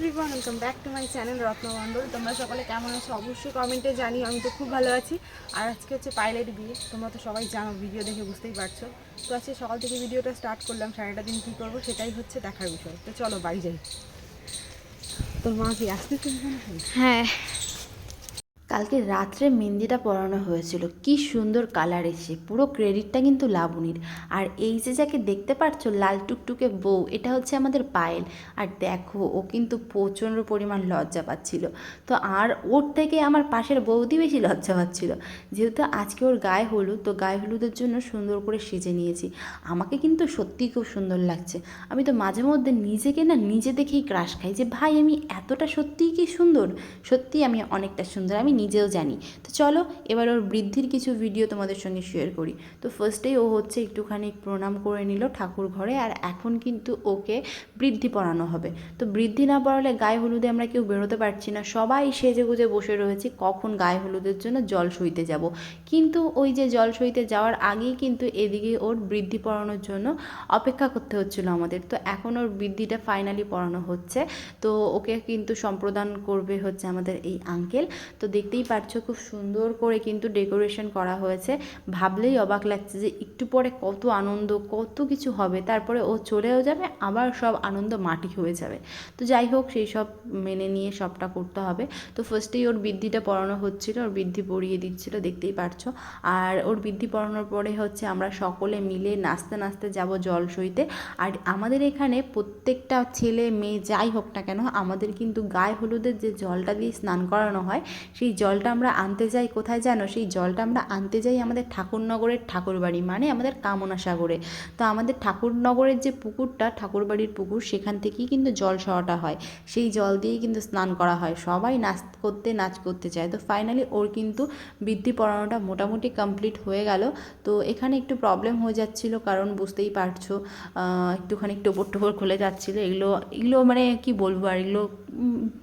Everyone welcome back to my channel Ratnamandal তোমরা সকলে কেমন আছো? অবশ্যই কমেন্টে জানি আমি তো খুব ভালো আছি। আর আজকে হচ্ছে পাইলট বিয়ে, তোমরা তো সবাই জানো ভিডিও দেখে বুঝতেই পারছ। তো আজকে সকাল থেকে ভিডিওটা স্টার্ট করলাম সারাটা দিন কী করব সেটাই হচ্ছে দেখার বিষয়। তো চলো, বাড়ি যাই। তোর মা কি আসতে হ্যাঁ। কালকে রাত্রে মেহেন্দিটা পরানো হয়েছিল। কি সুন্দর কালার এসে পুরো ক্রেডিটটা কিন্তু লাবণীর। আর এই যে যাকে দেখতে পাচ্ছ লাল টুকটুকে বউ, এটা হচ্ছে আমাদের পায়েল। আর দেখো, ও কিন্তু প্রচণ্ড পরিমাণ লজ্জা পাচ্ছিল। তো আর ওর থেকে আমার পাশের বৌদি বেশি লজ্জা পাচ্ছিল। যেহেতু আজকে ওর গায়ে হলুদ, তো গায়ে হলুদের জন্য সুন্দর করে সেজে নিয়েছি। আমাকে কিন্তু সত্যিই খুব সুন্দর লাগছে। আমি তো মাঝে মধ্যে নিজেকে না নিজে দেখেই ক্রাশ খাই যে, ভাই, আমি এতটা সত্যিই কি সুন্দর? সত্যিই আমি অনেকটা সুন্দর। আমি নিজেও জানি। তো চলো, এবার ওর বৃদ্ধির কিছু ভিডিও তোমাদের সঙ্গে শেয়ার করি। তো ফার্স্টেই ও হচ্ছে একটুখানি প্রণাম করে নিল ঠাকুর ঘরে আর এখন কিন্তু ওকে বৃদ্ধি পড়ানো হবে। তো বৃদ্ধি না পড়ালে গায়ে হলুদে আমরা কেউ বেরোতে পারছি না। সবাই সেজে গুজে বসে রয়েছি, কখন গায়ে হলুদের জন্য জল সইতে যাব। কিন্তু ওই যে জল সইতে যাওয়ার আগেই কিন্তু এদিকে ওর বৃদ্ধি পড়ানোর জন্য অপেক্ষা করতে হচ্ছিল আমাদের। তো এখন ওর বৃদ্ধিটা ফাইনালি পড়ানো হচ্ছে। তো ওকে কিন্তু সম্প্রদান করবে হচ্ছে আমাদের এই আঙ্কেল তো দেখতেই পারছ খুব সুন্দর করে কিন্তু ডেকোরেশন করা হয়েছে। ভাবলেই অবাক লাগছে যে একটু পরে কত আনন্দ, কত কিছু হবে। তারপরে ও চলেও যাবে, আবার সব আনন্দ মাটি হয়ে যাবে। তো যাই হোক, সেই সব মেনে নিয়ে সবটা করতে হবে। তো ফার্স্টেই ওর বৃদ্ধিটা পড়ানো হচ্ছিল, ওর বৃদ্ধি পড়িয়ে দিচ্ছিল, দেখতেই পারছ। আর ওর বৃদ্ধি পড়ানোর পরে হচ্ছে আমরা সকলে মিলে নাচতে নাচতে যাব জল সইতে আর আমাদের এখানে প্রত্যেকটা ছেলে, মেয়ে যাই হোক না কেন, আমাদের কিন্তু গায়ে হলুদের যে জলটা দিয়ে স্নান করানো হয়, সেই জলটা আমরা আনতে যাই কোথায় জানো? সেই জলটা আমরা আনতে যাই আমাদের ঠাকুরনগরের ঠাকুরবাড়ি মানে আমাদের কামনা সাগরে তো আমাদের ঠাকুরনগরের যে পুকুরটা, ঠাকুরবাড়ির পুকুর, সেখান থেকেই কিন্তু জল সরাটা হয়। সেই জল দিয়েই কিন্তু স্নান করা হয়। সবাই নাচ করতে নাচ করতে চায়। তো ফাইনালি ওর কিন্তু বৃদ্ধি পড়ানোটা মোটামুটি কমপ্লিট হয়ে গেল। তো এখানে একটু প্রবলেম হয়ে যাচ্ছিল, কারণ বুঝতেই পারছ একটুখানি টোপর টোপর খুলে যাচ্ছিল। এগুলো এগুলো মানে কি বলব আর? এগুলো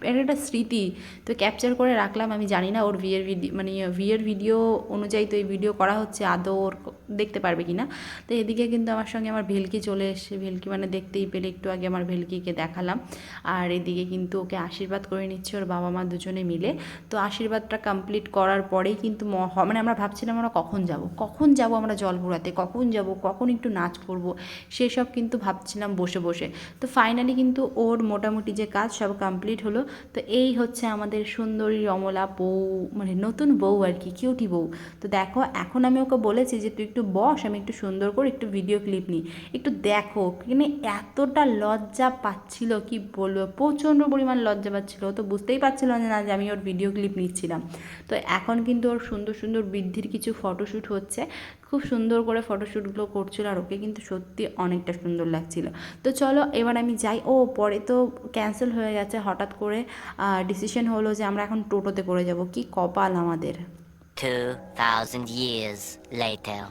এটা একটা স্মৃতি, তো ক্যাপচার করে রাখলাম, আমি জানি না ওর বিয়ের ভিডিও মানে বিয়ের ভিডিও অনুযায়ী তো এই ভিডিও করা হচ্ছে, আদৌ ওর দেখতে পারবে কি না তো এদিকে কিন্তু আমার সঙ্গে আমার ভেলকি চলে এসছে, ভেলকি মানে দেখতেই পেলে, একটু আগে আমার ভেলকিকে দেখালাম। আর এদিকে কিন্তু ওকে আশীর্বাদ করে নিচ্ছে, ওর বাবা মা দুজনে মিলে। তো আশীর্বাদটা কমপ্লিট করার পরেই কিন্তু মানে আমরা ভাবছিলাম আমরা কখন যাব কখন যাব আমরা জল ভরাতে কখন যাব, কখন একটু নাচ করব, সেসব কিন্তু ভাবছিলাম বসে বসে। তো ফাইনালি কিন্তু ওর মোটামুটি যে কাজ, সব কমপ্লিট হলো। তো এই হচ্ছে আমাদের সুন্দরী রমলা বউ মানে নতুন বউ আর কি কিউটি বউ। তো দেখো, এখন আমি ওকে বলেছি যে, তুই একটু বস, আমি একটু সুন্দর করে একটু ভিডিও ক্লিপ নিই। একটু দেখো মানে এতটা লজ্জা পাচ্ছিল, কি বলব? প্রচণ্ড পরিমাণ লজ্জা পাচ্ছিল। তো বুঝতেই পারছিল না যে আমি ওর ভিডিও ক্লিপ নিচ্ছিলাম। তো এখন কিন্তু ওর সুন্দর সুন্দর বৃদ্ধির কিছু ফটোশ্যুট হচ্ছে। খুব সুন্দর করে ফটোশ্যুটগুলো করছিল আর ওকে কিন্তু সত্যি অনেকটা সুন্দর লাগছিল। তো চলো, এবার আমি যাই। ও, পরে তো ক্যান্সেল হয়ে গেছে হঠাৎ করে ডিসিশন হলো যে আমরা এখন টোটোতে করে যাব। কি কপাল আমাদের? 2,000 years later.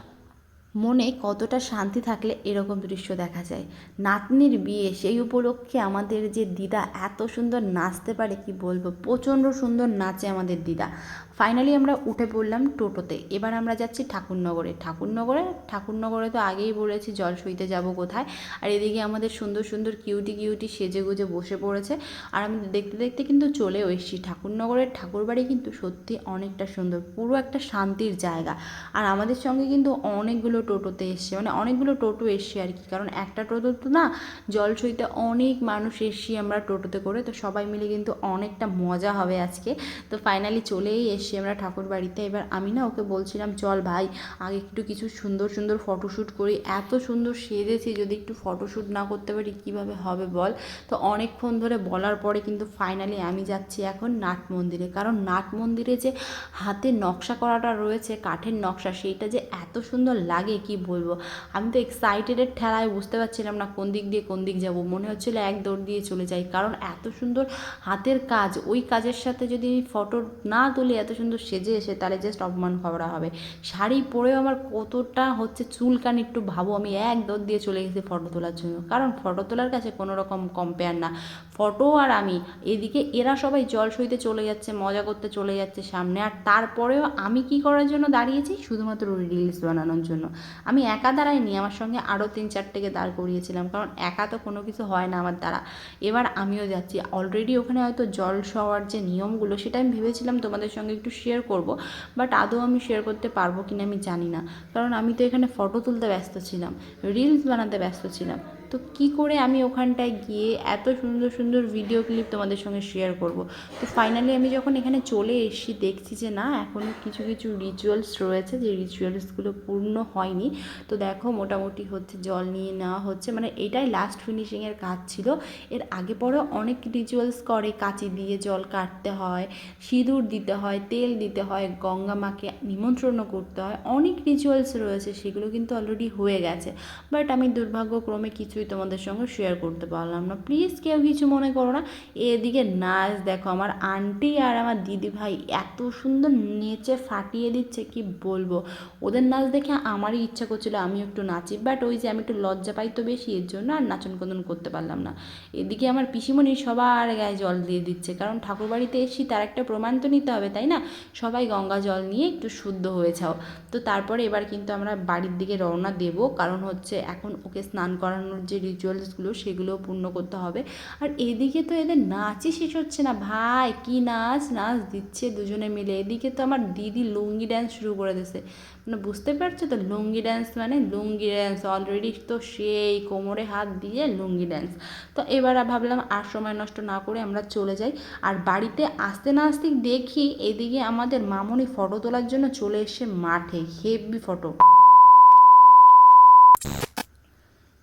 মনে কতটা শান্তি থাকলে এরকম দৃশ্য দেখা যায়। নাতনির বিয়ে সেই উপলক্ষে আমাদের যে দিদা এত সুন্দর নাচতে পারে কি বলব? প্রচণ্ড সুন্দর নাচে আমাদের দিদা। ফাইনালি আমরা উঠে পড়লাম টোটোতে। এবার আমরা যাচ্ছি ঠাকুরনগরে। ঠাকুরনগরে ঠাকুরনগরে তো আগেই বলেছি জল সইতে যাব কোথায়? আর এদিকে আমাদের সুন্দর সুন্দর কিউটি কিউটি সেজে গুজে বসে পড়েছে। আর আমি দেখতে দেখতে কিন্তু চলেও এসেছি। ঠাকুরনগরের ঠাকুরবাড়ি কিন্তু সত্যি অনেকটা সুন্দর, পুরো একটা শান্তির জায়গা। আর আমাদের সঙ্গে কিন্তু অনেকগুলো টোটোতে এসছে মানে অনেকগুলো টোটো এসছে আর কি। কারণ একটা টোটো তো না, জল সইতে অনেক মানুষ এসছি আমরা টোটোতে করে। তো সবাই মিলে কিন্তু অনেকটা মজা হবে আজকে। তো ফাইনালি চলেই এসছি। আমরা ঠাকুর বাড়িতে এবার আমি না ওকে বলছিলাম, চল ভাই, আগে একটু কিছু সুন্দর সুন্দর ফটোশ্যুট করি। এত সুন্দর সেজেছি, যদি একটু ফটোশ্যুট না করতে পারি, কীভাবে হবে বল? তো অনেকক্ষণ ধরে বলার পরে কিন্তু ফাইনালি আমি যাচ্ছি এখন নাট মন্দিরে। কারণ নাট মন্দিরে যে হাতে নকশা করাটা রয়েছে, কাঠের নকশা, সেইটা যে এত সুন্দর লাগে, কি বলব? আমি তো এক্সাইটেডের ঠেলায় বুঝতে পারছিলাম না, কোন দিক দিয়ে, কোন দিক যাব? মনে হচ্ছিল এক দৌড় দিয়ে চলে যাই। কারণ এত সুন্দর হাতের কাজ, ওই কাজের সাথে যদি ফটো না তুলি, এত সুন্দর সেজে এসে তাহলে জাস্ট অপমান করা হবে। শাড়ি পরেও আমার কতটা হচ্ছে চুলকানি একটু ভাবো, আমি এক দর দিয়ে চলে গেছি ফটো তোলার জন্য। কারণ ফটো তোলার কাছে কোনো রকম কম্পেয়ার না। ফটো আর আমি, এদিকে এরা সবাই জল সইতে চলে যাচ্ছে, মজা করতে চলে যাচ্ছে সামনে। আর তারপরেও আমি কি করার জন্য দাঁড়িয়েছি? শুধুমাত্র রিলস বানানোর জন্য। আমি একা দাঁড়াইনি, আমার সঙ্গে আরও তিন চারটেকে দাঁড় করিয়েছিলাম, কারণ একা তো কোনো কিছু হয় না আমার দ্বারা। এবার আমিও যাচ্ছি। অলরেডি ওখানে হয়তো জল শোয়ার যে নিয়মগুলো, সেটা আমি ভেবেছিলাম তোমাদের সঙ্গে শেয়ার করব বাট আদৌ আমি শেয়ার করতে পারব কিনা আমি জানি না। কারণ আমি তো এখানে ফটো তুলতে ব্যস্ত ছিলাম রিলস বানাতে ব্যস্ত ছিলাম। তো কি করে আমি ওখানটায় গিয়ে এত সুন্দর সুন্দর ভিডিও ক্লিপ তোমাদের সঙ্গে শেয়ার করব? তো ফাইনালি আমি যখন এখানে চলে এসেছি, দেখছি যে না, এখনও কিছু কিছু রিচুয়ালস রয়েছে, যে রিচুয়ালসগুলো পূর্ণ হয়নি। তো দেখো, মোটামুটি হচ্ছে জল নিয়ে নেওয়া হচ্ছে। মানে এটাই লাস্ট ফিনিশিংয়ের কাজ ছিল। এর আগে পরে অনেক রিচুয়ালস করে, কাঁচি দিয়ে জল কাটতে হয়, সিঁদুর দিতে হয়, তেল দিতে হয়, গঙ্গা মাকে নিমন্ত্রণ করতে হয়। অনেক রিচুয়ালস রয়েছে, সেগুলো কিন্তু অলরেডি হয়ে গেছে। বাট আমি দুর্ভাগ্যক্রমে কিছুই তোমাদের সঙ্গে শেয়ার করতে পারলাম না। প্লিজ কেউ কিছু মনে করো না। এদিকে নাচ দেখো, আমার আন্টি আর আমার দিদি ভাই এত সুন্দর নেচে ফাটিয়ে দিচ্ছে, কি বলব? ওদের নাচ দেখে আমারই ইচ্ছা করছিল আমি একটু নাচি বাট ওই যে আমি একটু লজ্জা পাই তো বেশি, এর জন্য আর নাচন কদন করতে পারলাম না। এদিকে আমার পিসিমণি সবার গায়ে জল দিয়ে দিচ্ছে, কারণ ঠাকুরবাড়িতে এসেছি তার একটা প্রমাণ তো নিতে হবে, তাই না? সবাই গঙ্গা জল নিয়ে একটু শুদ্ধ হয়েছাও তো তারপরে এবার কিন্তু আমরা বাড়ির দিকে রওনা দেব, কারণ হচ্ছে এখন ওকে স্নান করানোর যে রিচুয়ালসগুলো সেগুলোও পূর্ণ করতে হবে। আর এদিকে তো এদের নাচই শেষ হচ্ছে না। ভাই, কি নাচ? নাচ দিচ্ছে দুজনে মিলে। এদিকে তো আমার দিদি লুঙ্গি ড্যান্স শুরু করে দিয়েছে মানে বুঝতে পারছ তো? লুঙ্গি ড্যান্স মানে লুঙ্গি ড্যান্স অলরেডি তো সেই কোমরে হাত দিয়ে লুঙ্গি ড্যান্স তো এবার ভাবলাম আর সময় নষ্ট না করে আমরা চলে যাই। আর বাড়িতে আসতে না আসতেই দেখি এদিকে আমাদের মামনি ফটো তোলার জন্য চলে এসে মাঠে। হেভি ফটো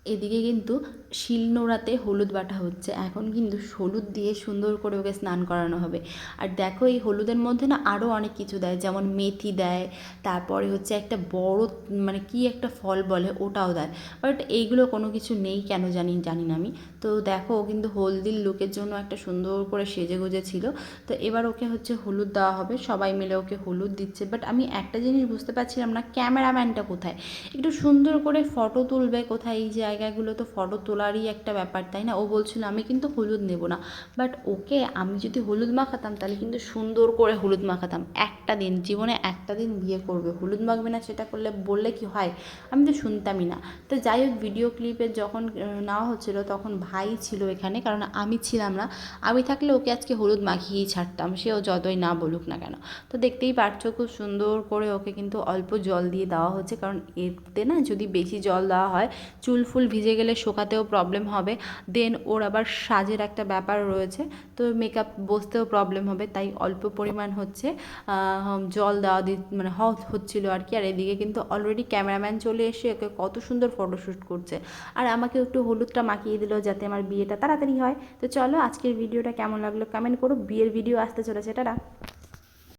এদিকে কিন্তু শিলনোড়াতে হলুদ বাটা হচ্ছে। এখন কিন্তু হলুদ দিয়ে সুন্দর করে ওকে স্নান করানো হবে। আর দেখো এই হলুদের মধ্যে না আরও অনেক কিছু দেয়, যেমন মেথি দেয়, তারপরে হচ্ছে একটা বড় মানে কি একটা ফল বলে ওটাও দেয়। বাট এইগুলো কোনো কিছু নেই কেন জানি জানি না আমি। তো দেখো ও কিন্তু হলদির লুকের জন্য একটা সুন্দর করে সেজে গুজে ছিল। তো এবার ওকে হচ্ছে হলুদ দেওয়া হবে। সবাই মিলে ওকে হলুদ দিচ্ছে। বাট আমি একটা জিনিস বুঝতে পারছিলাম না, ক্যামেরাম্যানটা কোথায়? একটু সুন্দর করে ফটো তুলবে কোথায় এই জায়গাগুলো তো ফটো তোলারই একটা ব্যাপার, তাই না? ও বলছিল, আমি কিন্তু হলুদ নেব না। বাট ওকে আমি যদি হলুদ মাখাতাম, তাহলে কিন্তু সুন্দর করে হলুদ মাখাতাম। একটা দিন, জীবনে একটা দিন বিয়ে করবে, হলুদ মাখবে না, সেটা করলে বললে কি হয়? আমি তো শুনতামই না। তো যাই হোক ভিডিও ক্লিপে যখন নেওয়া হচ্ছিল, তখন ভাই ছিল এখানে, কারণ আমি ছিলাম না। আমি থাকলে ওকে আজকে হলুদ মাখিয়েই ছাড়তাম, সেও যতই না বলুক না কেন। তো দেখতেই পারছ, খুব সুন্দর করে ওকে কিন্তু অল্প জল দিয়ে দেওয়া হচ্ছে, কারণ এতে না যদি বেশি জল দেওয়া হয়, চুল ফুল ভিজে গেলে শোকাতেও প্রবলেম হবে দেন ওর আবার সাজের একটা ব্যাপার রয়েছে, তো মেকআপ বসতেও প্রবলেম হবে, তাই অল্প পরিমাণ হচ্ছে জল দেওয়া দি মানে হচ্ছিল আর কি, আর এদিকে কিন্তু অলরেডি ক্যামেরাম্যান চলে এসে ওকে কত সুন্দর ফটোশ্যুট করছে, আর আমাকে একটু হলুদটা মাখিয়ে দিল যাতে আমার বিয়েটা তাড়াতাড়ি হয়, তো চলো আজকের ভিডিওটা কেমন লাগল কমেন্ট করো, বিয়ের ভিডিও আসতে চলেছে, টাটা।